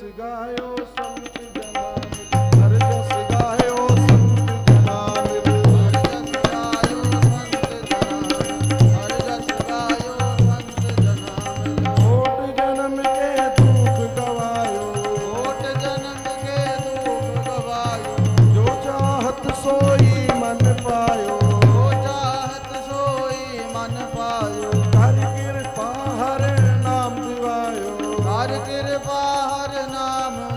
ਜਸ ਗਾਇਓ ਸੰਤ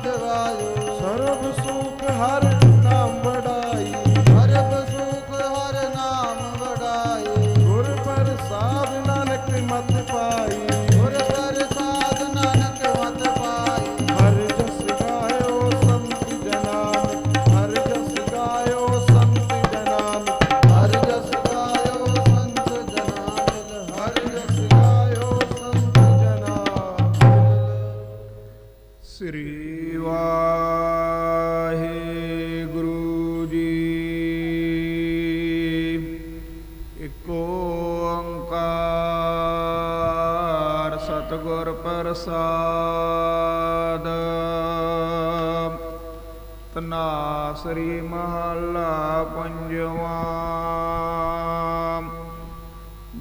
ਦਿਵਾਇਓ ਸਰਬ ਸੁਖ ਹਰ ਨਾਮ ਵਡਾਈ ਸਰਬ ਸੁਖ ਹਰ ਨਾਮ ਵਡਾਈ ਗੁਰ ਪ੍ਰਸਾਦ ਨਾਨਕ ਮਤ ਪਾਈ ਗੁਰ ਪ੍ਰਸਾਦ ਨਾਨਕ ਮਤ ਪਾਈ ਹਰ ਜਸ ਗਾਇਓ ਸੰਤ ਜਨਾਨ। ਹਰ ਜਸ ਗਾਇਓ ਸੰਤ ਜਨਾਨ। ਹਰ ਜਸ ਗਾਇਓ ਸੰਤ ਜਨਾ ਹਰ ਸ੍ਰੀ ਵਾਹਿਗੁਰੂ ਜੀ। ਇਕ ਓੰਕਾਰ ਸਤਿਗੁਰ ਪ੍ਰਸਾਦ। ਤਨਾਸਰੀ ਮਹੱਲਾ ਪੰਜਵਾਂ।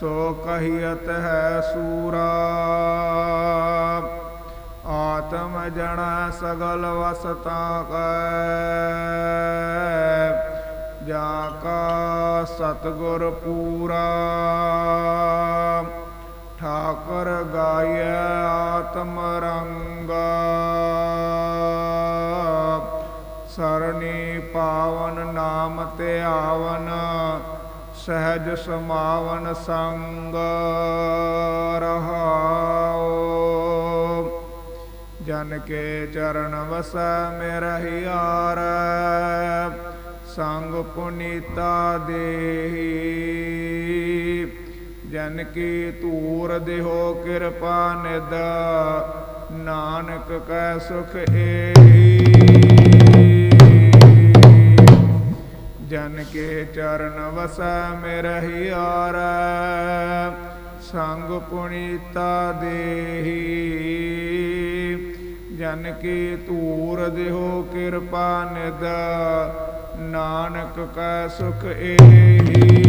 ਸੋ ਕਹੀਅਤ ਹੈ ਸੂਰਾ। ਆਤਮ ਜਣ ਸਗਲ ਵਸਤਾ ਕੈ। ਜਾਂ ਕਾ ਸਤਗੁਰ ਪੂਰਾ। ਠਾਕਰ ਗਾਇ ਆਤਮ ਰੰਗ। ਸਰਣੀ ਪਾਵਨ ਨਾਮ ਤੇ ਆਵਨ। ਸਹਿਜ ਸਮਾਵਨ ਸੰਗ ਰਹਾਉ। ਜਨ ਕੇ ਚਰਨ ਵਸੈ ਮੇਰਾ ਹਿਆਰ ਸੰਗ ਪੁਨੀਤਾ ਦੇਹੀ। ਜਨ ਕੀ ਧੂਰ ਦੇਹੋ ਕਿਰਪਾ ਨਿਦ ਨਾਨਕ ਕੈ ਸੁਖ ਏਹੀ। ਜਨ ਕੇ ਚਰਨ ਵਸੈ ਮੇਰਾ ਹਿਆਰ ਸੰਗ ਪੁਨੀਤਾ ਦੇਹੀ। ਜਨ ਕੀ ਧੂਰ ਦੇਹੋ ਕਿਰਪਾ ਨਿਦ ਨਾਨਕ ਕਾ ਸੁਖ ਏਹੀ।